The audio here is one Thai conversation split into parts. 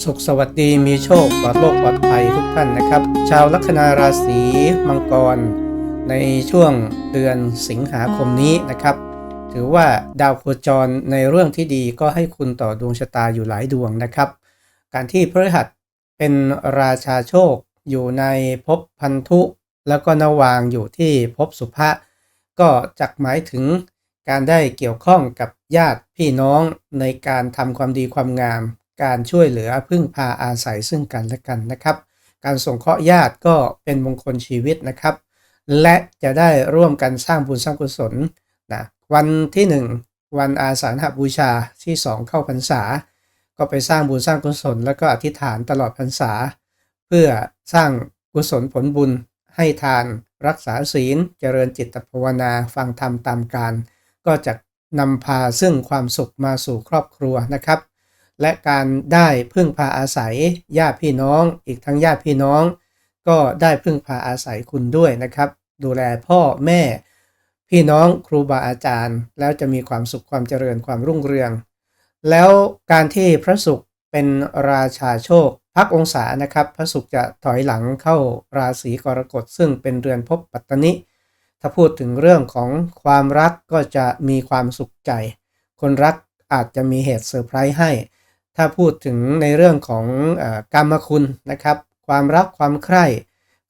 สุขสวัสดีมีโชคปลอดโรคปลอดภัยทุกท่านนะครับ ชาวลัคนาราศีมังกร ในช่วงเดือนสิงหาคมนี้นะครับ ถือว่าดาวโคจรในเรื่องที่ดีก็ให้คุณต่อดวงชะตาอยู่หลายดวงนะครับ การที่พฤหัสเป็นราชาโชคอยู่ในภพพันธุ แล้วก็นวางอยู่ที่ภพสุภะก็จักหมายถึงการได้เกี่ยวข้องกับญาติพี่น้องในการทำความดีความงาม การช่วยเหลือพึ่งพาอาศัยซึ่งกันและกันนะครับ การส่งเคราะห์ญาติก็เป็นมงคลชีวิตนะครับ และจะได้ร่วมกันสร้างบุญสร้างกุศลนะวันที่ 1 วันอาสาฬหบูชาที่ 2 เข้าพรรษา ก็ไปสร้างบุญสร้างกุศล แล้วก็อธิษฐานตลอดพรรษา เพื่อสร้างกุศลผลบุญ ให้ทาน รักษาศีล เจริญจิตภาวนาฟังธรรมตามการ ก็จะนำพาซึ่งความสุขมาสู่ครอบครัวนะครับ และการได้พึ่งพาอาศัยญาติพี่น้อง อีกทั้งญาติพี่น้อง ก็ได้พึ่งพาอาศัยคุณด้วยนะครับ ดูแลพ่อแม่ พี่น้องครูบาอาจารย์ แล้วจะมีความสุขความเจริญความรุ่งเรือง แล้วการที่พระศุกร์เป็นราชาโชค พักองศานะครับ พระศุกร์จะถอยหลังเข้าราศีกรกฎซึ่งเป็นเรือนภพปัตตนิถ้าพูดถึงเรื่องของความรักก็จะมีความสุขใจ คนรักอาจจะมีเหตุเซอร์ไพรส์ให้ ถ้าพูดถึงในเรื่องของอกรรมคุณนะครับ ความรักความใคร่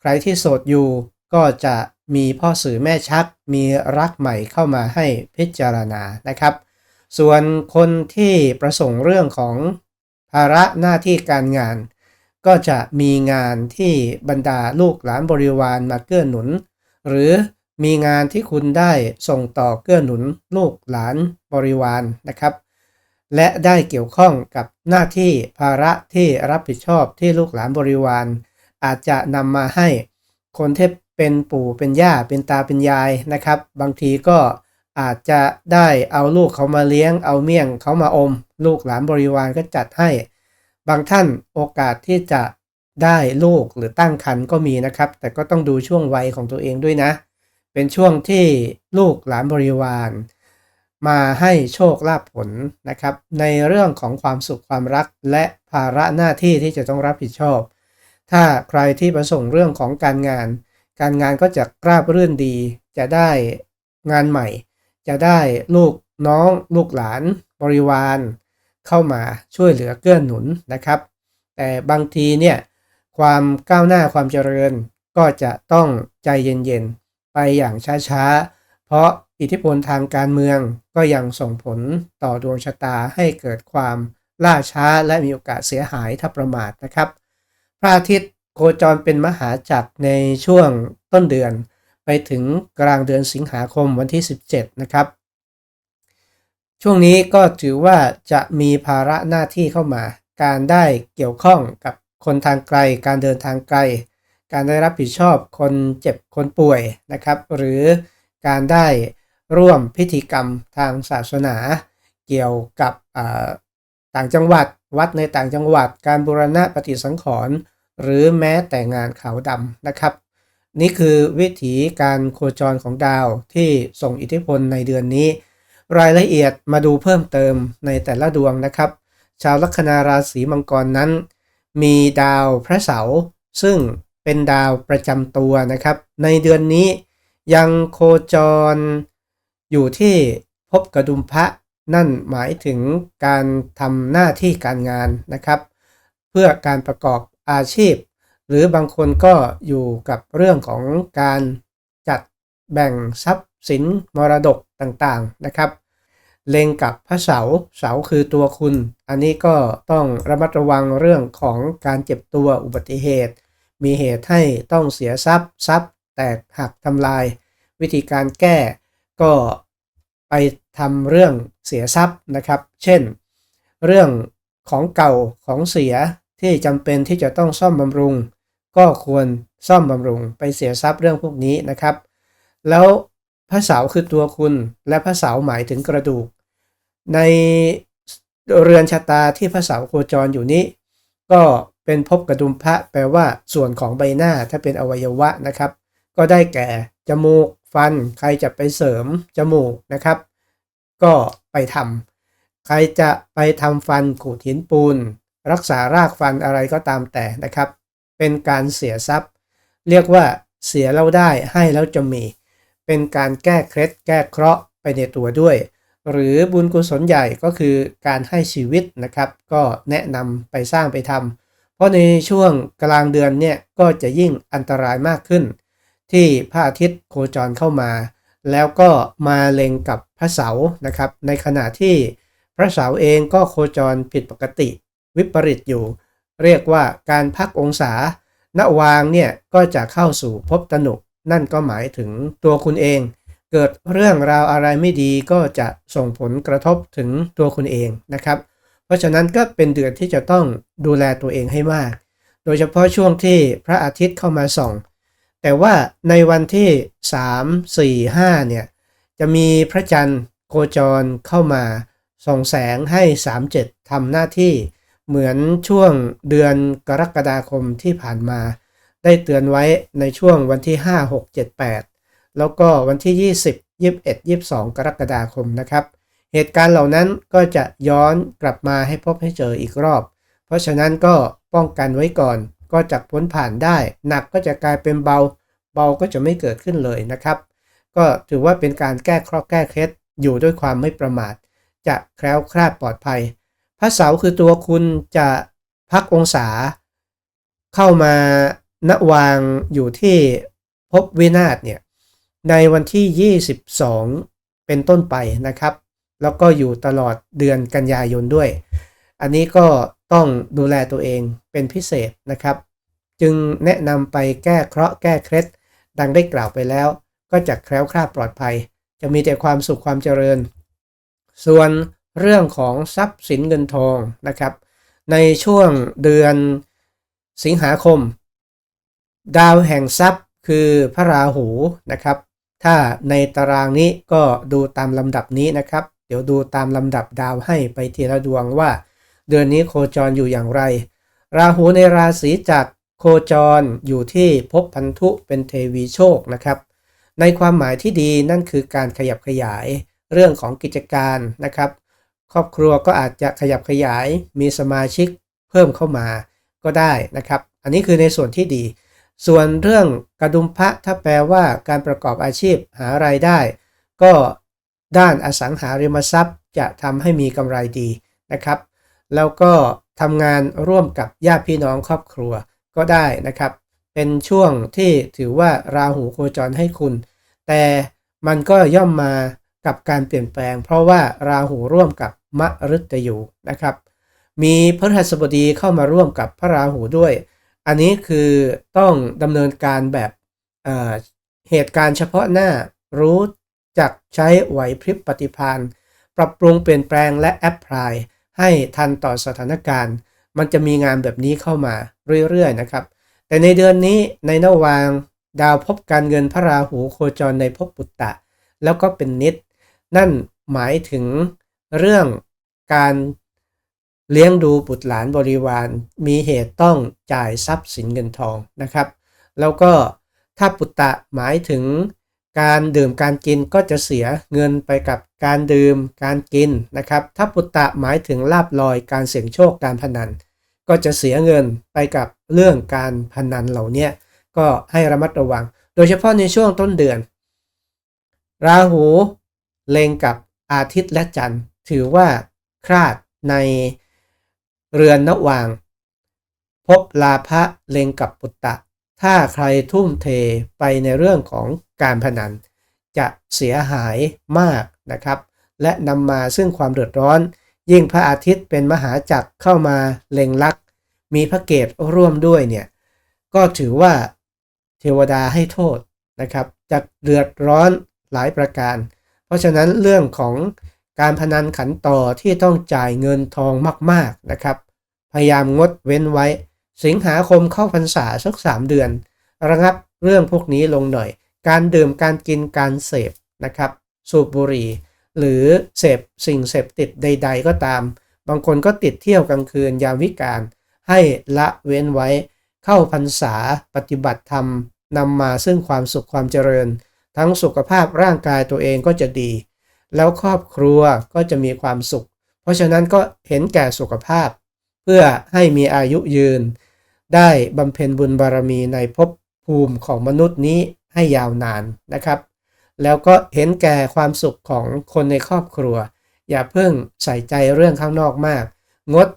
ใครที่โสดอยู่ก็จะมีพ่อสื่อแม่ชัก มีรักใหม่เข้ามาให้พิจารณานะครับ ส่วนคนที่ประสงค์เรื่องของภาระหน้าที่การงาน ก็จะมีงานที่บรรดาลูกหลานบริวารมาเกื้อหนุน หรือมีงานที่คุณได้ส่งต่อเกื้อหนุนลูกหลานบริวารนะครับ และได้เกี่ยวข้องกับหน้าที่ภาระที่รับผิดชอบที่ลูกหลานบริวาร อาจจะนำมาให้คนที่เป็นปู่เป็นย่าเป็นตาเป็นยายนะครับ บางทีก็อาจจะได้เอาลูกเขามาเลี้ยง เอาเมี่ยงเขามาอม ลูกหลานบริวารก็จัดให้ บางท่านโอกาสที่จะได้ลูกหรือตั้งครรภ์ก็มีนะครับ แต่ก็ต้องดูช่วงวัยของตัวเองด้วยนะ เป็นช่วงที่ลูกหลานบริวาร มาให้โชคลาภผลนะครับ ในเรื่องของความสุขความรักและภาระหน้าที่ที่จะต้องรับผิดชอบ ถ้าใครที่ประสงค์เรื่องของการงาน การงานก็จะกราบรื่นดี จะได้งานใหม่ จะได้ลูกน้องลูกหลาน บริวาร เข้ามาช่วยเหลือเกื้อหนุนนะครับ แต่บางทีเนี่ยความก้าวหน้าความเจริญก็จะต้องใจเย็นๆ ไปอย่างช้าๆ เพราะ อิทธิพลทางการเมืองก็ยังส่งผลต่อดวงชะตาให้เกิดความล่าช้าและมีโอกาสเสียหายถ้าประมาทนะครับ พระอาทิตย์โคจรเป็นมหาจักรในช่วงต้นเดือน ไปถึงกลางเดือนสิงหาคมวันที่ 17 นะครับ ช่วงนี้ก็ถือว่าจะมีภาระหน้าที่เข้ามา การได้เกี่ยวข้องกับคนทางไกล การเดินทางไกล การได้รับผิดชอบคนเจ็บคนป่วยนะครับ หรือการได้ ร่วมพิธีกรรมทางศาสนา เกี่ยวกับต่างจังหวัด วัดในต่างจังหวัด การบูรณะปฏิสังขรณ์หรือแม้แต่งานขาวดำนะครับ นี่คือวิถีการโคจรของดาวที่ส่งอิทธิพลในเดือนนี้ รายละเอียดมาดูเพิ่มเติมในแต่ละดวงนะครับ ชาวลัคนาราศีมังกรนั้น มีดาวพระเสาร์ซึ่งเป็นดาวประจำตัวนะครับ ในเดือนนี้ยังโคจร อยู่ที่พบกระดุมพระนั่นหมายถึงการทำหน้าที่การงานนะครับ เพื่อการประกอบอาชีพ หรือบางคนก็อยู่กับเรื่องของการจัดแบ่งทรัพย์สินมรดกต่างๆนะครับ เล็งกับพระเสาเสาคือตัวคุณ อันนี้ก็ต้องระมัดระวังเรื่องของการเจ็บตัวอุบัติเหตุ มีเหตุให้ต้องเสียทรัพย์ทรัพย์แตกหักทำลาย วิธีการแก้ ก็ไปทำเรื่องเสียทรัพย์นะครับ เช่น เรื่องของเก่าของเสียที่จำเป็นที่จะต้องซ่อมบำรุง ก็ควรซ่อมบำรุง ไปเสียทรัพย์เรื่องพวกนี้นะครับ แล้วพระเสาคือตัวคุณและพระเสาหมายถึงกระดูก ในเรือนชะตาที่พระเสาโคจรอยู่นี้ ก็เป็นภพกระดุมพระแปลว่าส่วนของใบหน้าถ้าเป็นอวัยวะนะครับ ก็ได้แก่จมูก ฟัน ใครจะไปเสริมจมูกนะครับ ก็ไปทำใครจะไปทำฟันขูดหินปูน รักษารากฟันอะไรก็ตามแต่นะครับ เป็นการเสียทรัพย์ เรียกว่าเสียแล้วได้ให้แล้วจะมี เป็นการแก้เคล็ดแก้เคราะห์ไปในตัวด้วย หรือบุญกุศลใหญ่ก็คือการให้ชีวิตนะครับ ก็แนะนำไปสร้างไปทำเพราะในช่วงกลางเดือนเนี่ยก็จะยิ่งอันตรายมากขึ้น ที่พระอาทิตย์โคจรเข้ามา แล้วก็มาเล็งกับพระเสาร์นะครับ ในขณะที่พระเสาร์เองก็โคจรผิดปกติวิปริตอยู่ เรียกว่าการพักองศาณวางเนี่ยก็จะเข้าสู่ภพตนุนั่นก็หมายถึงตัวคุณเอง เกิดเรื่องราวอะไรไม่ดีก็จะส่งผลกระทบถึงตัวคุณเองนะครับ เพราะฉะนั้นก็เป็นเดือนที่จะต้องดูแลตัวเองให้มาก โดยเฉพาะช่วงที่พระอาทิตย์เข้ามาส่อง แต่ว่าในวันที่ 3 4 5เนี่ยจะมีพระจันทร์โคจรเข้ามาส่องแสงให้ 37ทำหน้าที่เหมือนช่วงเดือนกรกฎาคมที่ผ่านมา ได้เตือนไว้ในช่วงวันที่ 5 6 7 8 แล้วก็วันที่ 20 21 22 กรกฎาคมนะครับ เหตุการณ์เหล่านั้นก็จะย้อนกลับมาให้พบให้เจออีกรอบ เพราะฉะนั้นก็ป้องกันไว้ก่อน ก็จะพ้นผ่านได้ หนักก็จะกลายเป็นเบา เบาก็จะไม่เกิดขึ้นเลยนะครับ ก็ถือว่าเป็นการแก้เคราะห์แก้เคล็ดอยู่ด้วยความไม่ประมาท จะแคล้วคลาดปลอดภัย พระเสาร์คือตัวคุณจะพักองศา เข้ามาณวางอยู่ที่พบวินาศเนี่ยในวันที่ 22 เป็นต้นไปนะครับ แล้วก็อยู่ตลอดเดือนกันยายนด้วย อันนี้ก็ ต้องดูแลตัวเองเป็นพิเศษนะครับ จึงแนะนำไปแก้เคราะห์แก้เคล็ดดังได้กล่าวไปแล้ว ก็จะแคล้วคลาดปลอดภัย จะมีแต่ความสุขความเจริญ ส่วนเรื่องของทรัพย์สินเงินทองนะครับ ในช่วงเดือนสิงหาคม ดาวแห่งทรัพย์คือพระราหูนะครับ ถ้าในตารางนี้ก็ดูตามลำดับนี้นะครับ เดี๋ยวดูตามลำดับดาวให้ไปทีละดวงว่า เดือนนี้โคจรอยู่อย่างไร ราหูในราศีจักรโคจรอยู่ที่ภพพันธุเป็นเทวีโชคนะครับ ในความหมายที่ดีนั่นคือการขยับขยายเรื่องของกิจการนะครับ ครอบครัวก็อาจจะขยับขยายมีสมาชิกเพิ่มเข้ามาก็ได้นะครับ อันนี้คือในส่วนที่ดี ส่วนเรื่องกระดุมพระถ้าแปลว่าการประกอบอาชีพหาไรายได้ ก็ด้านอสังหาริมทรัพย์จะทำให้มีกำไรดีนะครับ แล้วก็ทำงานร่วมกับญาติพี่น้องครอบครัวก็ได้นะครับ เป็นช่วงที่ถือว่าราหูโคจรให้คุณ แต่มันก็ย่อมมากับการเปลี่ยนแปลง เพราะว่าราหูร่วมกับมฤตยูนะครับ มีพระหัสบดีเข้ามาร่วมกับพระราหูด้วย อันนี้คือต้องดำเนินการแบบเเหตุการณ์เฉพาะหน้ารู้จักใช้ไหวพริบปฏิพานปรับปรุงเปลี่ยนแปลงและแอปพลาย ให้ทันต่อสถานการณ์ มันจะมีงานแบบนี้เข้ามาเรื่อยๆนะครับ แต่ในเดือนนี้ในนวางดาวพบการเงินพระราหูโคจรในภพปุตตะ แล้วก็เป็นนิด นั่นหมายถึงเรื่องการเลี้ยงดูบุตรหลานบริวาร มีเหตุต้องจ่ายทรัพย์สินเงินทองนะครับ แล้วก็ถ้าปุตตะหมายถึงการดื่มการกินก็จะเสียเงินไปกับ การดื่ม การกินนะครับถ้าปุตตะหมายถึงลาบลอยการเสี่ยงโชคการพนัน ก็จะเสียเงินไปกับเรื่องการพนันเหล่านี้ก็ให้ระมัดระวัง โดยเฉพาะในช่วงต้นเดือน ราหูเล็งกับอาทิตย์และจันทร์ ถือว่าคราดในเรือนนวาง พบลาภะเล็งกับปุตตะ ถ้าใครทุ่มเทไปในเรื่องของการพนัน จะเสียหายมาก นะครับ และนำมาซึ่งความเดือดร้อน ยิ่งพระอาทิตย์เป็นมหาจักรเข้ามาเล็งลัก มีพระเกตร่วมด้วยเนี่ยก็ถือว่าเทวดาให้โทษนะครับจะเดือดร้อนหลายประการ เพราะฉะนั้นเรื่องของการพนันขันต่อที่ต้องจ่ายเงินทองมากๆนะครับ พยายามงดเว้นไว้ สิงหาคมเข้าพรรษาสักสามเดือน ระงับเรื่องพวกนี้ลงหน่อย การดื่มการกินการเสพนะครับ สูบบุหรี่ หรือเสพสิ่งเสพติดใด ๆ ก็ตาม บางคนก็ติดเที่ยวกลางคืนยามวิกาลให้ละเว้นไว้ เข้าพรรษาปฏิบัติธรรมนำมาซึ่งความสุขความเจริญ ทั้งสุขภาพร่างกายตัวเองก็จะดี แล้วครอบครัวก็จะมีความสุข เพราะฉะนั้นก็เห็นแก่สุขภาพ เพื่อให้มีอายุยืน ได้บำเพ็ญบุญบารมีในภพภูมิของมนุษย์นี้ให้ยาวนานนะครับ แล้วก็เห็นแก่ความสุขของคนในครอบครัว อย่าเพิ่งใส่ใจเรื่องข้างนอกมาก งด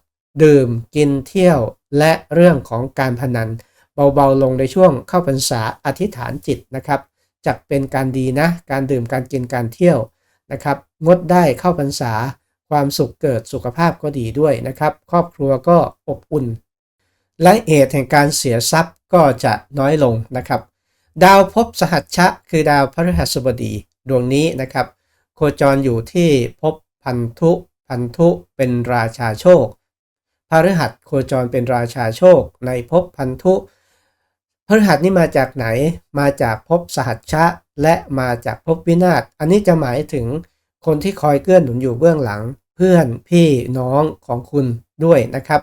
ดื่มกินเที่ยวและเรื่องของการพนัน เบาๆลงในช่วงเข้าพรรษาอธิษฐานจิตนะครับจะเป็นการดีนะ การดื่มการกินการเที่ยวนะครับ งดได้เข้าพรรษาความสุขเกิดสุขภาพก็ดีด้วยนะครับ ครอบครัวก็อบอุ่น และเหตุแห่งการเสียทรัพย์ก็จะน้อยลงนะครับ ดาวภพสหัชชะ คือดาวพฤหัสบดีดวงนี้นะครับ โคจรอยู่ที่ภพพันธุ พันธุเป็นราชาโชคพฤหัสโคจรเป็นราชาโชค ในภพพันธุพฤหัสนี่มาจากไหน มาจากภพสหัชชะ และมาจากภพวินาศ อันนี้จะหมายถึงคนที่คอยเกื้อหนุนอยู่เบื้องหลัง เพื่อนพี่น้องของคุณด้วยนะครับ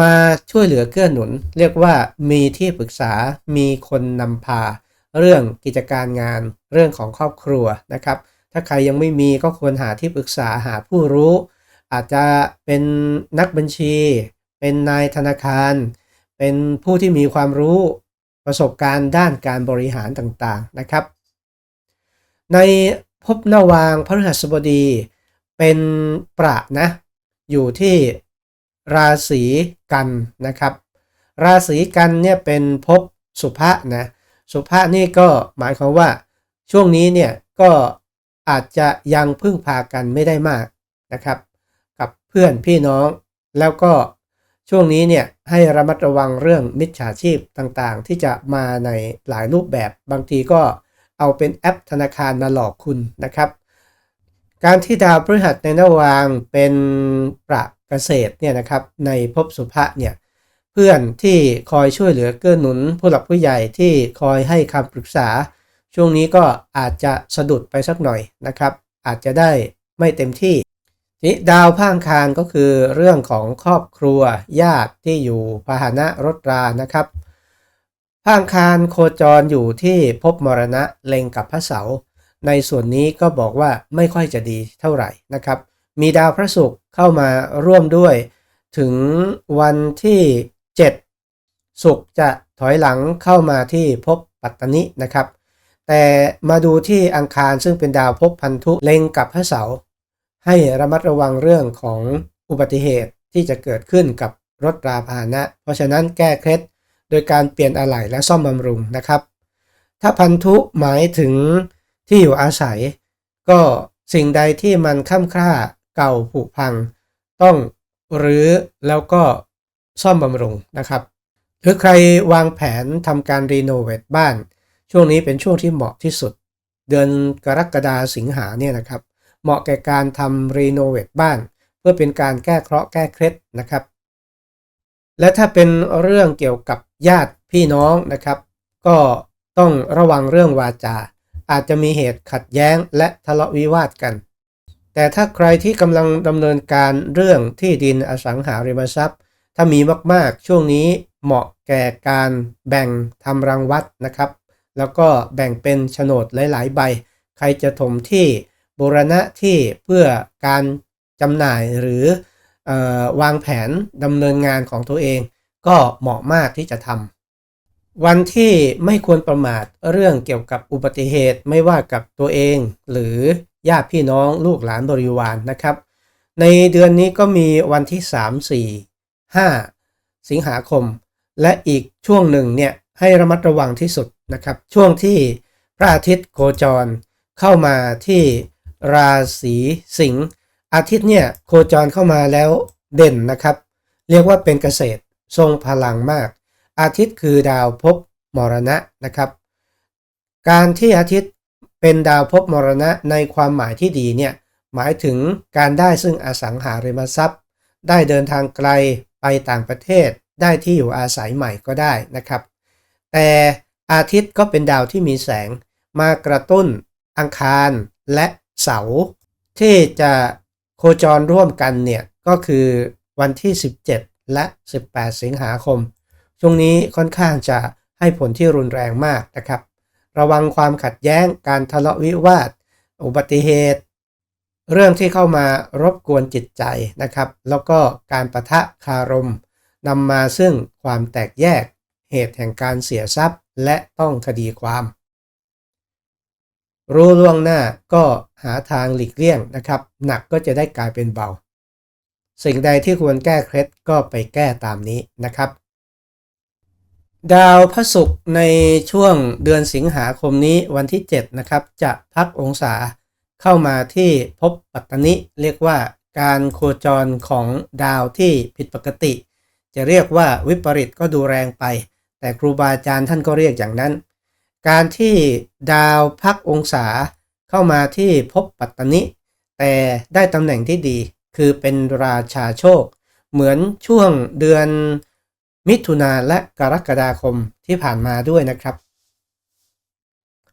มาช่วยเหลือเกื้อหนุน เรียกว่ามีที่ปรึกษามีคนนำพา เรื่องกิจการงาน เรื่องของครอบครัวนะครับ ถ้าใครยังไม่มีก็ควรหาที่ปรึกษาหาผู้รู้ อาจจะเป็นนักบัญชี เป็นนายธนาคาร เป็นผู้ที่มีความรู้ประสบการณ์ด้านการบริหารต่างๆนะครับ ในภพนาวางพฤหัสบดีเป็นประนะ อยู่ที่ ราศีกันนะครับ ราศีกันเนี่ยเป็นภพสุภะนะสุภะนี่ก็หมายความว่าช่วงนี้เนี่ยก็อาจจะยังพึ่งพากันไม่ได้มากนะครับ กับเพื่อนพี่น้องแล้วก็ช่วงนี้เนี่ยให้ระมัดระวังเรื่องมิจฉาชีพต่างๆ ที่จะมาในหลายรูปแบบบางทีก็เอาเป็นแอปธนาคารมาหลอกคุณนะครับ การที่ดาวพฤหัสในนวางเป็นประ เกษตรเนี่ยนะครับในภพสุภะเนี่ยเพื่อนที่คอยช่วยเหลือเกื้อหนุนผู้หลักผู้ใหญ่ที่คอยให้คำปรึกษา ช่วงนี้ก็อาจจะสะดุดไปสักหน่อยนะครับ อาจจะได้ไม่เต็มที่นี้ดาวพางคารก็คือเรื่องของครอบครัวญาติที่อยู่พาหนะรถรานะครับพางคารโคจรอยู่ที่พบมรณะเล็งกับพระเสา ในส่วนนี้ก็บอกว่าไม่ค่อยจะดีเท่าไหร่นะครับ มีดาวพระศุกร์เข้ามาร่วมด้วย ถึงวันที่ 7 ศุกร์จะถอยหลังเข้ามาที่พบปัตตนินะครับ แต่มาดูที่อังคารซึ่งเป็นดาวพบพันธุเล็งกับพระเสาให้ระมัดระวังเรื่องของอุบัติเหตุที่จะเกิดขึ้นกับรถราพาหนะ เพราะฉะนั้นแก้เคล็ดโดยการเปลี่ยนอะไหล่และซ่อมบำรุงนะครับ ถ้าพันธุหมายถึงที่อยู่อาศัย ก็สิ่งใดที่มันค่ำคร่า เก่าผุพัง ต้องรื้อแล้วก็ซ่อมบำรุงนะครับ หรือใครวางแผนทำการรีโนเวทบ้าน ช่วงนี้เป็นช่วงที่เหมาะที่สุด เดือนกรกฎาสิงหาเนี่ยนะครับ เหมาะแก่การทำรีโนเวทบ้าน เพื่อเป็นการแก้เคราะห์แก้เคล็ดนะครับ และถ้าเป็นเรื่องเกี่ยวกับญาติพี่น้องนะครับ ก็ต้องระวังเรื่องวาจา อาจจะมีเหตุขัดแย้งและทะเลาะวิวาทกัน แต่ถ้าใครที่กำลังดำเนินการเรื่องที่ดินอสังหาริมทรัพย์ ถ้ามีมากๆ ช่วงนี้เหมาะแก่การแบ่งทำรังวัดนะครับ แล้วก็แบ่งเป็นโฉนดหลาย ๆ ใบ ใครจะถมที่บูรณะที่เพื่อการจำหน่ายหรืออวางแผนดำเนินงานของตัวเอง ก็เหมาะมากที่จะทำวันที่ไม่ควรประมาทเรื่องเกี่ยวกับอุบัติเหตุไม่ว่ากับตัวเองหรือ ญาติพี่น้องลูกหลานบริวารนนะครับ ในเดือนนี้ก็มีวันที่ 3 4 5 สิงหาคม และอีกช่วงหนึ่งเนี่ยให้ระมัดระวังที่สุดนะครับ ช่วงที่พระอาทิตย์โคจรเข้ามาที่ราศีสิงห์อาทิตย์เนี่ยโคจรเข้ามาแล้วเด่นนะครับ เรียกว่าเป็นเกษตรทรงพลังมาก อาทิตย์คือดาวภพมรณะนะครับ การที่อาทิตย์ เป็นดาวภพมรณะในความหมายที่ดีเนี่ยหมายถึงการได้ซึ่งอสังหาริมทรัพย์ ได้เดินทางไกลไปต่างประเทศ ได้ที่อยู่อาศัยใหม่ก็ได้นะครับ แต่อาทิตย์ก็เป็นดาวที่มีแสงมากระตุ้น อังคารและเสาร์ที่จะโคจรร่วมกันเนี่ยก็คือวันที่ 17 และ 18 สิงหาคม ช่วงนี้ค่อนข้างจะให้ผลที่รุนแรงมากนะครับ ระวังความขัดแย้งการทะเลาะวิวาท อุบัติเหตุ เรื่องที่เข้ามารบกวนจิตใจนะครับ แล้วก็การประทะคารมนำมาซึ่งความแตกแยก เหตุแห่งการเสียทรัพย์ และต้องคดีความ รู้ล่วงหน้าก็หาทางหลีกเลี่ยงนะครับ หนักก็จะได้กลายเป็นเบา สิ่งใดที่ควรแก้เคล็ดก็ไปแก้ตามนี้นะครับ ดาวพระศุกร์ในช่วงเดือนสิงหาคมนี้วันที่ 7 นะครับ จะพักองศาเข้ามาที่ภพปัตตนิ เรียกว่าการโคจรของดาวที่ผิดปกติ จะเรียกว่าวิปริตก็ดูแรงไป แต่ครูบาอาจารย์ท่านก็เรียกอย่างนั้น การที่ดาวพักองศาเข้ามาที่ภพปัตตนิ แต่ได้ตำแหน่งที่ดีคือเป็นราชาโชค เหมือนช่วงเดือน มิถุนาและกรกฎาคมที่ผ่านมาด้วยนะครับ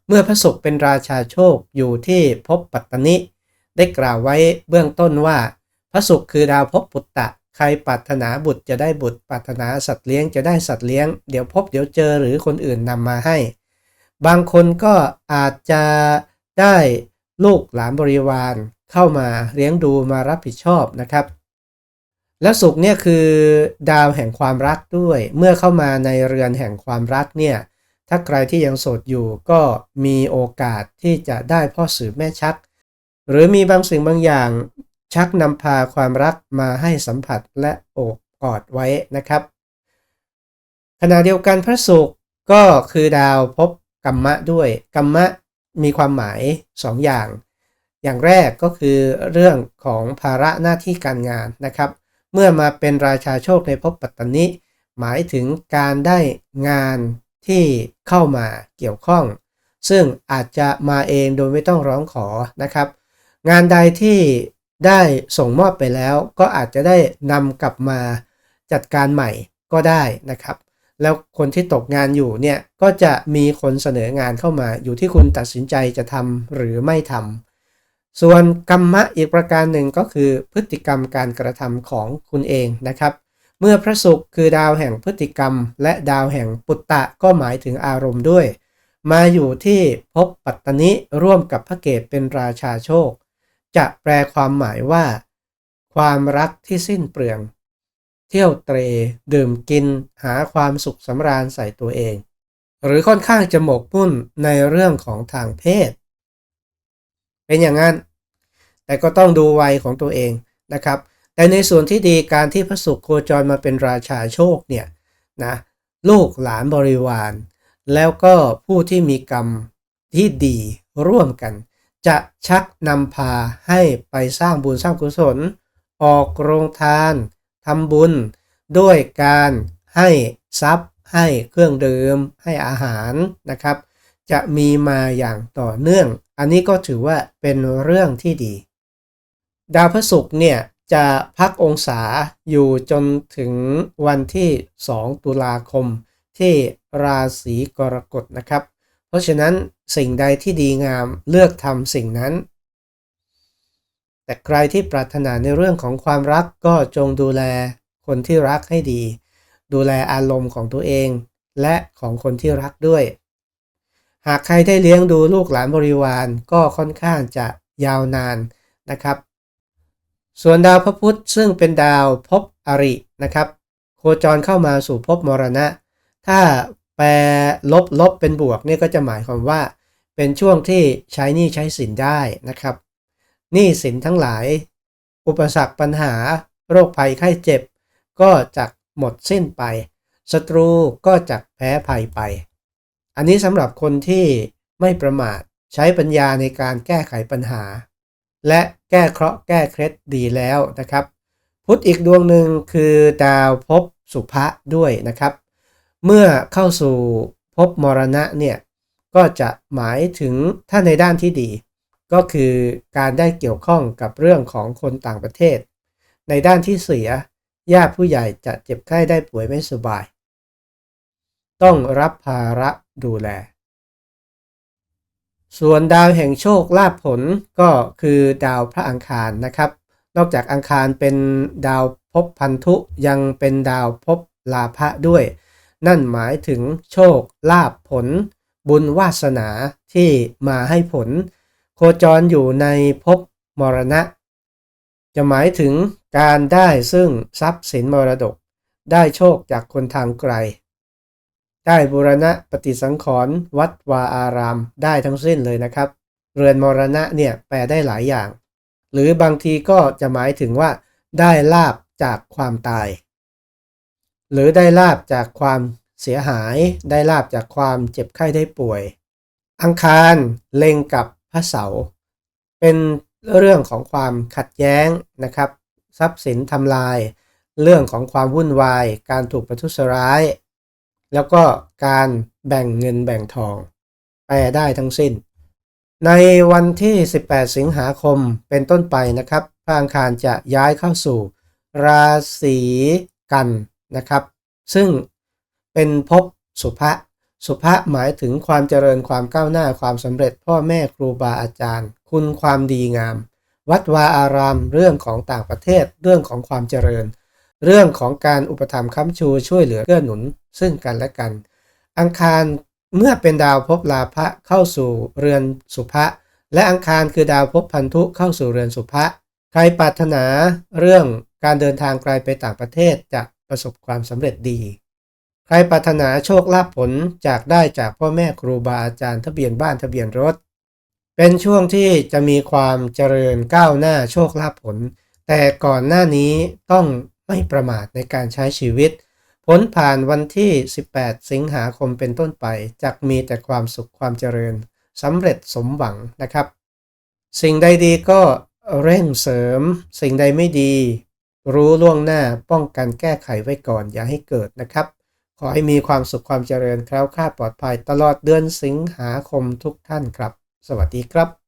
เมื่อพระศุกร์เป็นราชาโชคอยู่ที่ภพปัตตนิ ได้กล่าวไว้เบื้องต้นว่า พระศุกร์คือดาวภพปุตตะ ใครปรารถนาบุตรจะได้บุตรปรารถนาสัตว์เลี้ยงจะได้สัตว์เลี้ยง เดี๋ยวพบเดี๋ยวเจอหรือคนอื่นนำมาให้ บางคนก็อาจจะได้ลูกหลานบริวารเข้ามาเลี้ยงดูมารับผิดชอบนะครับ แล้วสุขเนี่ยคือดาวแห่งความรักด้วย เมื่อเข้ามาในเรือนแห่งความรักเนี่ย ถ้าใครที่ยังโสดอยู่ก็มีโอกาสที่จะได้พ่อสืบแม่ชัก หรือมีบางสิ่งบางอย่างชักนำพาความรักมาให้สัมผัสและโอบกอดไว้นะครับ ขณะเดียวกันพระศุกร์ก็คือดาวพบกรรมะด้วยกรรมะมีความหมาย2ออย่าง อย่างแรกก็คือเรื่องของภาระหน้าที่การงานนะครับ เมื่อมาเป็นราชาโชคในภพปัตตนิหมายถึงการได้งานที่เข้ามาเกี่ยวข้อง ซึ่งอาจจะมาเองโดยไม่ต้องร้องขอนะครับ งานใดที่ได้ส่งมอบไปแล้ว ก็อาจจะได้นำกลับมาจัดการใหม่ก็ได้นะครับ แล้วคนที่ตกงานอยู่เนี่ยก็จะมีคนเสนองานเข้ามาอยู่ที่คุณตัดสินใจจะทำหรือไม่ทำ ส่วนกรรมะอีกประการหนึ่งก็คือพฤติกรรมการกระทำของคุณเองนะครับ เมื่อพระศุกร์คือดาวแห่งพฤติกรรม และดาวแห่งปุตตะก็หมายถึงอารมณ์ด้วย มาอยู่ที่ภพปัตตนิร่วมกับพระเกตเป็นราชาโชค จะแปลความหมายว่า ความรักที่สิ้นเปลือง เที่ยวเตรดื่มกินหาความสุขสำราญใส่ตัวเอง หรือค่อนข้างจะหมกมุ่นในเรื่องของทางเพศ เป็นอย่างนั้น แต่ก็ต้องดูวัยของตัวเองนะครับ แต่ในส่วนที่ดีการที่พระศุกร์โคจรมาเป็นราชาโชคเนี่ยนะลูกหลานบริวาร แล้วก็ผู้ที่มีกรรมที่ดีร่วมกัน จะชักนำพาให้ไปสร้างบุญสร้างกุศล ออกโรงทานทำบุญ ด้วยการให้ทรัพย์ให้เครื่องดื่มให้อาหารนะครับ จะมีมาอย่างต่อเนื่อง อันนี้ก็ถือว่าเป็นเรื่องที่ดี ดาวพฤศุกร์เนี่ยจะพักองศาอยู่จนถึงวันที่ 2 ตุลาคมที่ราศีกรกฎนะครับ เพราะฉะนั้นสิ่งใดที่ดีงามเลือกทำสิ่งนั้น แต่ใครที่ปรารถนาในเรื่องของความรักก็จงดูแลคนที่รักให้ดี ดูแลอารมณ์ของตัวเอง และของคนที่รักด้วย หากใครได้เลี้ยงดูลูกหลานบริวารก็ค่อนข้างจะยาวนานนะครับ ส่วนดาวพระพุธซึ่งเป็นดาวภพอรินะครับ โคจรเข้ามาสู่ภพมรณะ ถ้าแปลลบลบเป็นบวกนี่ก็จะหมายความว่า เป็นช่วงที่ใช้หนี้ใช้สินได้นะครับหนี้สินทั้งหลาย อุปสรรคปัญหา โรคภัยไข้เจ็บ ก็จะหมดสิ้นไปศัตรูก็จะแพ้ภัยไป อันนี้สำหรับคนที่ไม่ประมาทใช้ปัญญาในการแก้ไขปัญหา และ แก้เคราะห์แก้เคล็ดดีแล้วนะครับ พุธอีกดวงหนึ่งคือดาวภพสุภะด้วยนะครับ เมื่อเข้าสู่ภพมรณะเนี่ยก็จะหมายถึงถ้าในด้านที่ดี ก็คือการได้เกี่ยวข้องกับเรื่องของคนต่างประเทศ ในด้านที่เสียญาติผู้ใหญ่จะเจ็บไข้ได้ป่วยไม่สบาย ต้องรับภาระดูแล ส่วนดาวแห่งโชคลาภผลก็คือดาวพระอังคารนะครับ นอกจากอังคารเป็นดาวภพพันธุยังเป็นดาวภพลาภะด้วย นั่นหมายถึงโชคลาภผล บุญวาสนาที่มาให้ผล โคจรอยู่ในภพมรณะ จะหมายถึงการได้ซึ่งทรัพย์สินมรดก ได้โชคจากคนทางไกล ได้บูรณะปฏิสังขรณ์วัดวาอาราม ได้ทั้งสิ้นเลยนะครับ เรือนมรณะเนี่ยแปลได้หลายอย่าง หรือบางทีก็จะหมายถึงว่า ได้ลาบจากความตาย หรือได้ลาบจากความเสียหาย ได้ลาบจากความเจ็บไข้ได้ป่วย อังคารเล็งกับพระเสาร์เป็นเรื่องของความขัดแย้งนะครับ ทรัพย์สินทำลาย เรื่องของความวุ่นวาย การถูกประทุษร้าย แล้วก็การแบ่งเงินแบ่งทอง แปลได้ทั้งสิ้น ในวันที่ 18 สิงหาคมเป็นต้นไปนะครับพระอังคารจะย้ายเข้าสู่ ราศีกันนะครับ ซึ่งเป็นภพสุภะสุภะหมายถึงความเจริญความก้าวหน้าความสำเร็จ พ่อแม่ครูบาอาจารย์ คุณความดีงาม วัดวาอาราม เรื่องของต่างประเทศ เรื่องของความเจริญ เรื่องของการอุปถัมภ์ค้ำชูช่วยเหลือเกื้อหนุนซึ่งกันและกัน อังคารเมื่อเป็นดาวภพลาภะเข้าสู่เรือนสุภะและอังคารคือดาวภพพันธุเข้าสู่เรือนสุภะใครปรารถนาเรื่องการเดินทางไกลไปต่างประเทศจะประสบความสำเร็จดี ใครปรารถนาโชคลาภผลจากได้จากพ่อแม่ครูบาอาจารย์ทะเบียนบ้านทะเบียนรถ เป็นช่วงที่จะมีความเจริญก้าวหน้าโชคลาภผล แต่ก่อนหน้านี้ต้อง ไม่ประมาทในการใช้ชีวิต ผลผ่านวันที่ 18 สิงหาคมเป็นต้นไปจะมีแต่ความสุขความเจริญสำเร็จสมหวังนะครับ สิ่งใดดีก็เร่งเสริม สิ่งใดไม่ดี รู้ล่วงหน้าป้องกันแก้ไขไว้ก่อนอย่าให้เกิดนะครับ ขอให้มีความสุขความเจริญแคล้วคลาดปลอดภัยตลอดเดือนสิงหาคมทุกท่านครับ สวัสดีครับ